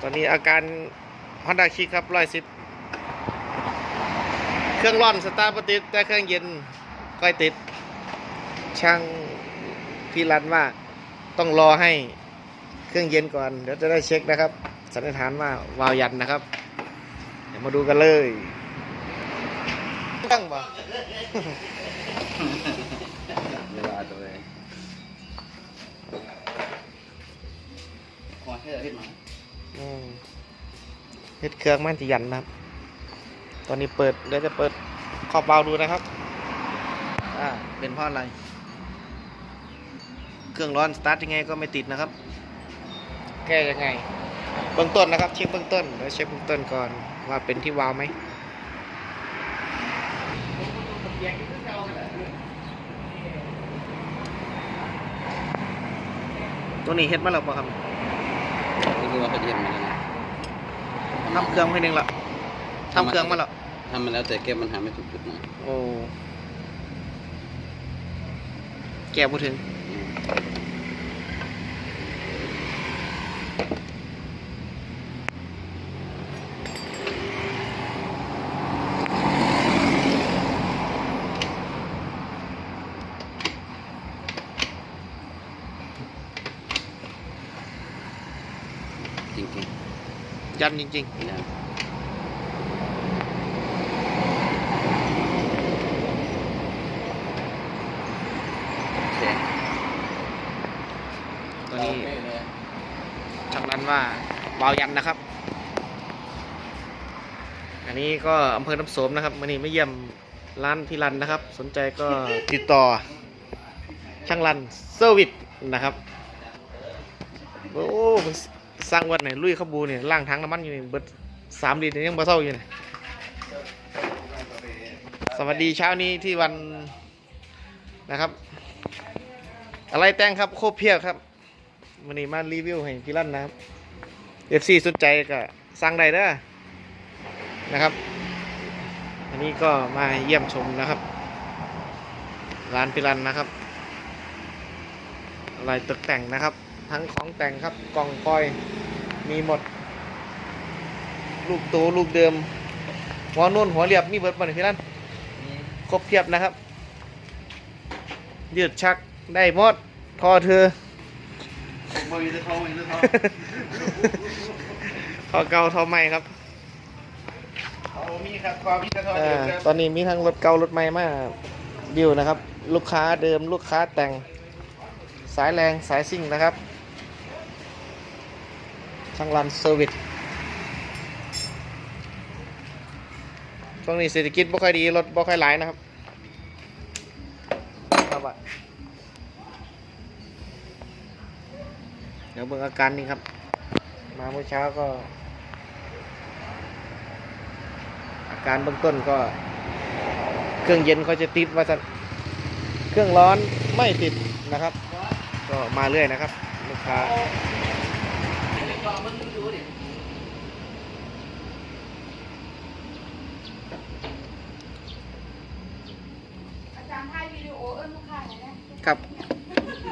ตอนนี้อาการฮอนด้าคิกครับร้อยสิบเครื่องร้อนสตาร์ทติดแต่เครื่องเย็นก็ติด ช่างพี่รันว่าต้องรอให้เครื่องเย็นก่อน เดี๋ยวจะได้เช็คนะครับ สันนิษฐานว่าวาวยันนะครับ เดี๋ยวมาดูกันเลยตั้งบ่ ดเครื่องมันจะยันนะครับ ตอนนี้เปิดเดี๋ยวจะเปิดขอบเบาล์วดูนะครับ อ่า เป็นเพราะอะไร เครื่องร้อนสตาร์ทยังไงก็ไม่ติดนะครับ แก้ยังไง เบื้องต้นนะครับ เช็คเบื้องต้นเดี๋ยวเช็คเบื้องต้นก่อนว่าเป็นที่วาล์วไหมตัวนี้เฮ็ดมาแล้วป่ะครับนี่คือว่าเขาจะเห็นมันนะ ทำเครื่องให้หนึ่งละทำเครื่องมาแล้วทำมาแล้วแต่แก้มันหาไม่ถูกจุดนะโอ้แก้พูดถึง ยันจริงๆนะแข็งๆ ตัวนี้ชักรันว่าวาวยันนะครับ อันนี้ก็อำเภอน้ำโสมนะครับวันนี้ไม่เยี่ยมร้านพี่รันนะครับ สนใจก็ติดต่อ ช่างรันเซอร์วิสนะครับ โอ้มัน สร้างวันไหนลุยขบูเนี่ยล่างทั้งน้ำมันอยู่นี่เบิดสามลิตรยังบ่เท่าอยู่เนี่ยสวัสดีเช้านี้ที่วันนะครับ อะไรแต่งครับโคบเพียบครับวันนี้มารีวิวให้พี่ลั่นนะครับ FC สนใจก็สั่งได้เด้อนะครับ อันนี้ก็มาเยี่ยมชมนะครับ ร้านพี่ลั่นนะครับอะไรตกแต่งนะครับ ทั้งของแต่งครับกล่องคอย มีหมด ลูกโตลูกเดิม หัวนุ่นหัวเรียบมีเบิดมาหนึ่งพี่ลั่นครบเทียบนะครับ ยืดชักได้หมดพอเธอบ่มีแต่เขามีแต่เขาทอเก่าทอใหม่ครับเขามีครับความมีแต่เขาเอ่เดียวอกันตอนนี้มีทั้งรถเก่ารถใหม่มาดิวนะครับ ลูกค้าเดิมลูกค้าแต่งสายแรงสายซิ่งนะครับ ช่างรันเซอร์วิสช่วงนี้เศรษฐกิจบ่ค่อยดี รถบ่ค่อยหลายนะครับครับเดี๋ยวเบิ่งอาการนี่ครับ มาเมื่อเช้าก็ อาการเบื้องต้นก็ เครื่องเย็นเขาจะติดว่าจะเครื่องร้อนไม่ติดนะครับ ก็มาเรื่อยนะครับ ลูกค้า อาจารย์ให้วิดีโอเอิ้นลูกค้าหน่อยนะครับ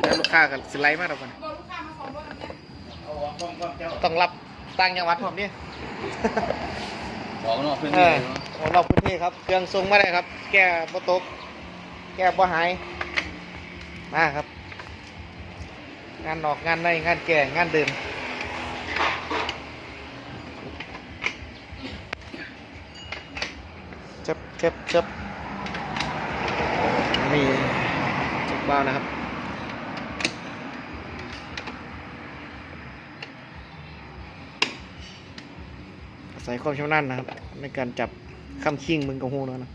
แล้วลูกค้ากับสไลด์มาแล้วกันบอกลูกค้ามาสองรถแล้วเนี่ยต้องรับตั้งจังหวัดผมนี่บอกนอกพื้นเอที่อเลยเนาะของนอกพื้นที่ครับ เครื่องทรงมาได้ครับ แก้บ่ตก แก้บ่หาย มาครับ งานนอกงานในงานแก่งานเดิม จ็บเจ็บเจ็บนี่เจ็บบ้านะครับอาศัยความชำนาญนะครับ ในการจับคำคิงมึงกับหูแล้วนะ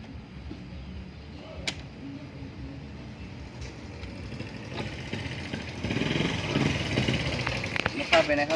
ลูกค้าไปไหนครับ